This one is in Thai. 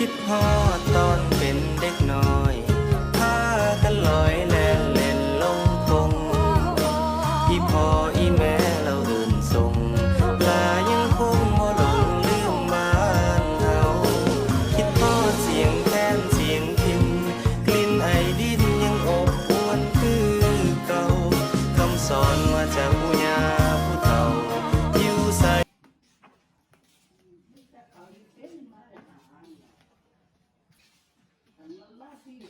คิดพอตอนเป็นเด็กน้อยพากันลอยแล่นเล่นลงคงอีพออีแม่เราเดินส่งปลายังคงบ่หลงเลืมบ้านเขาคิดพอเสียงแทนเสียงพินกลิ่นไอดินยังอบอวนคือเก่าคำสอนว่าจะผู้ยา ที่